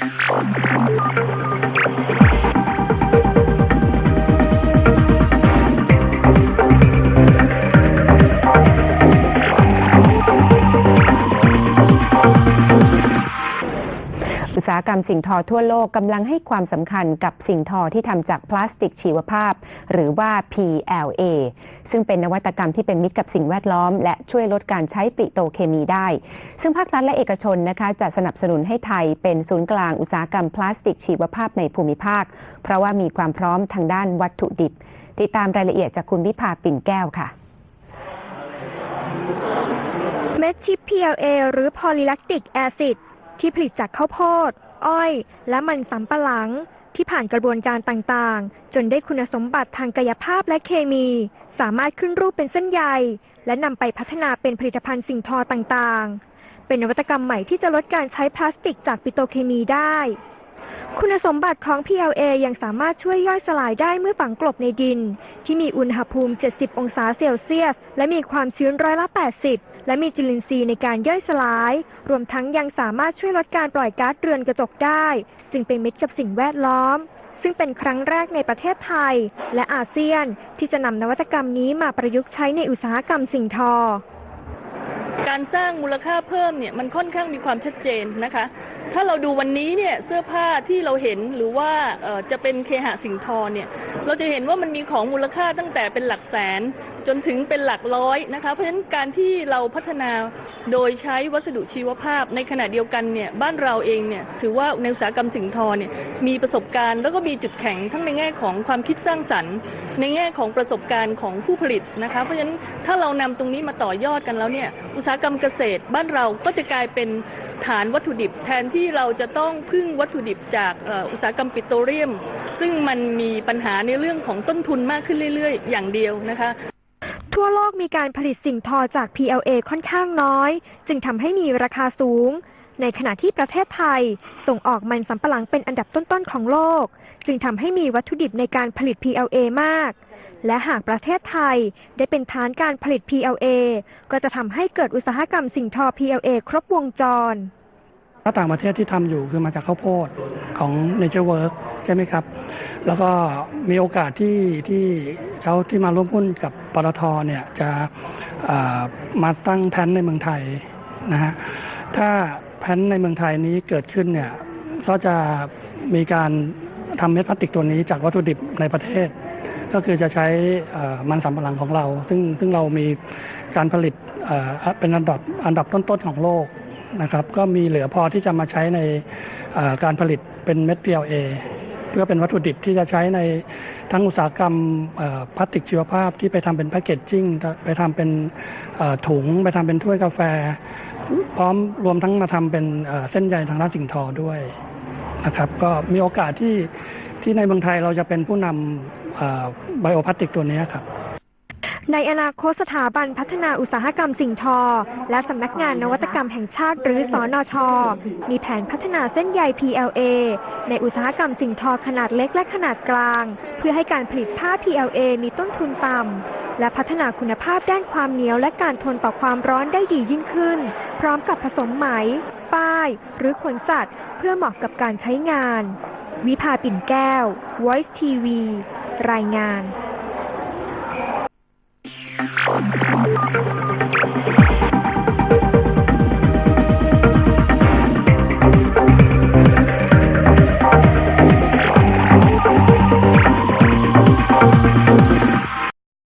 Thank you. อุตสาหกรรมสิ่งทอทั่วโลกกำลังให้ความสำคัญกับสิ่งทอที่ทำจากพลาสติกชีวภาพ หรือว่า PLA ซึ่งเป็นนวัตกรรมที่เป็นมิตรกับสิ่งแวดล้อม และช่วยลดการใช้ปิโตรเคมีได้ ซึ่งภาครัฐและเอกชนนะคะจะสนับสนุนให้ไทยเป็นศูนย์กลางอุตสาหกรรมพลาสติกชีวภาพในภูมิภาค เพราะว่ามีความพร้อมทางด้านวัตถุดิบ ติดตามรายละเอียดจากคุณวิภาปิ่นแก้วค่ะเม็ดชิป PLA หรือ Polylactic Acid ที่ผลิตจากข้าวโพด อ้อย และมันสำปะหลัง ที่ผ่านกระบวนการต่างๆ จนได้คุณสมบัติทางกายภาพและเคมี สามารถขึ้นรูปเป็นเส้นใย และนำไปพัฒนาเป็นผลิตภัณฑ์สิ่งทอต่างๆ เป็นนวัตกรรมใหม่ที่จะลดการใช้พลาสติกจากปิโตรเคมีได้ คุณสมบัติของ PLA ยังสามารถช่วยย่อยสลายได้เมื่อฝังกลบในดิน ที่มีอุณหภูมิ 70 องศาเซลเซียส และมีความชื้นร้อยละ 80 และมีจุลินทรีย์ในการย่อยสลาย รวมทั้งยังสามารถช่วยลดการปล่อยก๊าซเรือนกระจกได้ จึงเป็นมิตรกับสิ่งแวดล้อม ซึ่งเป็นครั้งแรกในประเทศไทย และอาเซียน ที่จะนำนวัตกรรมนี้มาประยุกต์ใช้ในอุตสาหกรรมสิ่งทอ การสร้างมูลค่าเพิ่มเนี่ยมันค่อนข้างมีความชัดเจนนะคะ ถ้าเราดูวันนี้เนี่ยเสื้อผ้าที่เราเห็นหรือว่าจะเป็นเคหะสิ่งทอเนี่ย เราจะเห็นว่ามันมีของมูลค่าตั้งแต่เป็นหลักแสนจนถึงเป็นหลักร้อยนะคะ เพราะฉะนั้นการที่เราพัฒนาโดยใช้วัสดุชีวภาพในขณะเดียวกันเนี่ยบ้านเราเองเนี่ยถือว่าในอุตสาหกรรมสิ่งทอเนี่ยมีประสบการณ์แล้วก็มีจุดแข็งทั้งในแง่ของความคิดสร้างสรรค์ ในแง่ของประสบการณ์ของผู้ผลิตนะคะ เพราะฉะนั้นถ้าเรานำตรงนี้มาต่อยอดกันแล้วเนี่ยอุตสาหกรรมเกษตรบ้านเราก็จะกลายเป็น ฐานวัตถุดิบ แทนที่เราจะต้องพึ่งวัตถุดิบจากอุตสาหกรรมปิโตรเลียม ซึ่งมันมีปัญหาในเรื่องของต้นทุนมากขึ้นเรื่อย ๆ อย่างเดียวนะคะทั่วโลกมีการผลิตสิ่งทอจาก PLA ค่อนข้างน้อย จึงทำให้มีราคาสูง ในขณะที่ประเทศไทย ส่งออกมันสำปะหลังเป็นอันดับต้นๆของโลก จึงทำให้มีวัตถุดิบในการผลิต PLA มาก และหากประเทศไทยได้เป็นฐานการผลิต PLA ก็จะทำให้เกิดอุตสาหกรรมสิ่งทอ PLA ครบวงจร ถ้าต่างประเทศที่ทำอยู่คือมาจากข้าวโพดของ Nature Work ใช่ไหมครับ แล้วก็มีโอกาสที่ที่เขาที่มาร่วมหุ้นกับปตทเนี่ยจะมาตั้งแพนในเมืองไทยนะฮะ ถ้าแพนในเมืองไทยนี้เกิดขึ้นเนี่ยก็จะมีการทำเม็ดพลาสติกตัวนี้จากวัตถุดิบในประเทศ ก็คือจะใช้มันสำปะหลังของเรา ซึ่งซึ่งเรามีการผลิตเป็นอันดับอันดับต้นๆของโลกนะครับ ก็มีเหลือพอที่จะมาใช้ในการผลิตเป็นเม็ด PLA เพื่อเป็นวัตถุดิบที่จะใช้ในทั้งอุตสาหกรรมพลาสติกชีวภาพที่ไปทำเป็นแพคเกจจิ้งไปทำเป็นถุง ไปทำเป็นถ้วยกาแฟ พร้อมรวมทั้งมาทำเป็นเส้นใยทางด้านสิ่งทอด้วยนะครับ ก็มีโอกาสที่ ที่ในเมืองไทยเราจะเป็นผู้นำไบโอพลาสติกตัวนี้ครับในอนาคตสถาบันพัฒนาอุตสาหกรรมสิ่งทอ และสำนักงานนวัตกรรมแห่งชาติหรือสอนอชมีแผนพัฒนาเส้นใย PLA ในอุตสาหกรรมสิ่งทอขนาดเล็กและขนาดกลาง เพื่อให้การผลิตผ้า PLA มีต้นทุนต่ำ และพัฒนาคุณภาพด้านความเหนียวและการทนต่อความร้อนได้ดียิ่งขึ้น พร้อมกับผสมไหม ป้าย หรือขนสัตว์ เพื่อเหมาะกับการใช้งาน วิภาปิ่นแก้ว Voice TV รายงาน